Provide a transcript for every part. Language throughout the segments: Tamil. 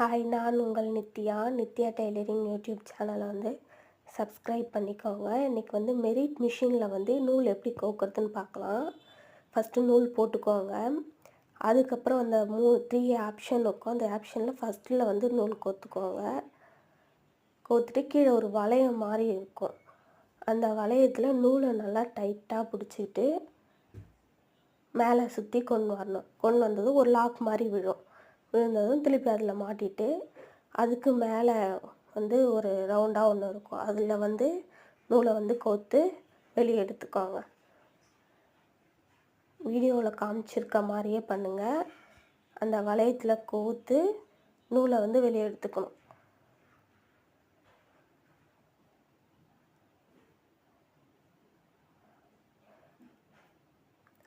ஹாய் நான் உங்கள் நித்யா. நித்யா டெய்லரிங் யூடியூப் சேனலை வந்து சப்ஸ்கிரைப் பண்ணிக்கோங்க. இன்றைக்கி வந்து மெரிட் மிஷினில் வந்து நூல் எப்படி கோக்குறதுன்னு பார்க்கலாம். ஃபஸ்ட்டு நூல் போட்டுக்கோங்க. அதுக்கப்புறம் அந்த மூ த்ரீ ஆப்ஷன் இருக்கும். அந்த ஆப்ஷனில் ஃபஸ்ட்டில் வந்து நூல் கோத்துக்கோங்க. கோத்துட்டு கீழே ஒரு வளையம் மாதிரி இருக்கும். அந்த வளையத்தில் நூலை நல்லா டைட்டாக பிடிச்சிக்கிட்டு மேலே சுற்றி கொண்டு வரணும். கொண்டு வந்ததும் ஒரு லாக் மாதிரி விழும். விழுந்ததும் திருப்பி அதில் மாட்டிட்டு அதுக்கு மேலே வந்து ஒரு ரவுண்டாக ஒன்று இருக்கும். அதில் வந்து நூலை வந்து கோர்த்து வெளியே எடுத்துக்கோங்க. வீடியோவில் காமிச்சிருக்க மாதிரியே பண்ணுங்கள் அந்த வளையத்தில் கோர்த்து நூலை வந்து வெளியே எடுத்துக்கணும்.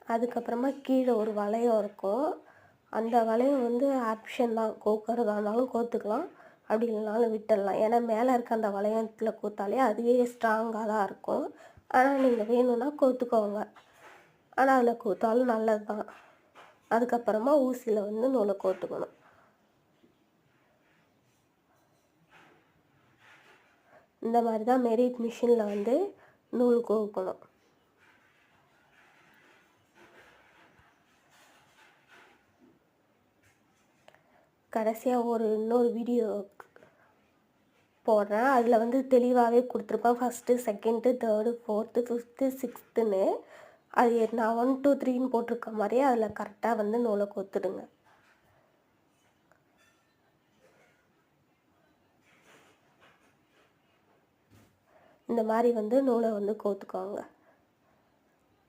அதுக்கப்புறமா கீழே ஒரு வளையம் இருக்கும். அந்த வளையம் வந்து ஆப்ஷன் தான். கோக்கிறதா இருந்தாலும் கோத்துக்கலாம். அப்படி இல்லைனாலும் விட்டுடலாம். ஏன்னா மேலே இருக்க அந்த வளையத்தில் கோத்தாலே அதுவே ஸ்ட்ராங்காக தான் இருக்கும். ஆனால் நீங்கள் வேணும்னா கோத்துக்கோங்க. ஆனால் அதில் கோத்தாலும் நல்லது தான் அதுக்கப்புறமா ஊசியில் வந்து நூலை கோத்துக்கணும். இந்த மாதிரி தான் மெரிட் மிஷினில் வந்து நூல் கோக்கணும். கடைசியாக ஒரு இன்னொரு வீடியோ போடுறேன். அதில் வந்து தெளிவாகவே கொடுத்துருப்பேன் first second third fourth fifth சிக்ஸ்த்துன்னு அது நான் ஒன் டூ த்ரீன்னு போட்டிருக்க மாதிரியே அதில் கரெக்டாக வந்து நூலை கொத்துடுங்க. இந்த மாதிரி வந்து நூலை வந்து கோத்துக்கோங்க.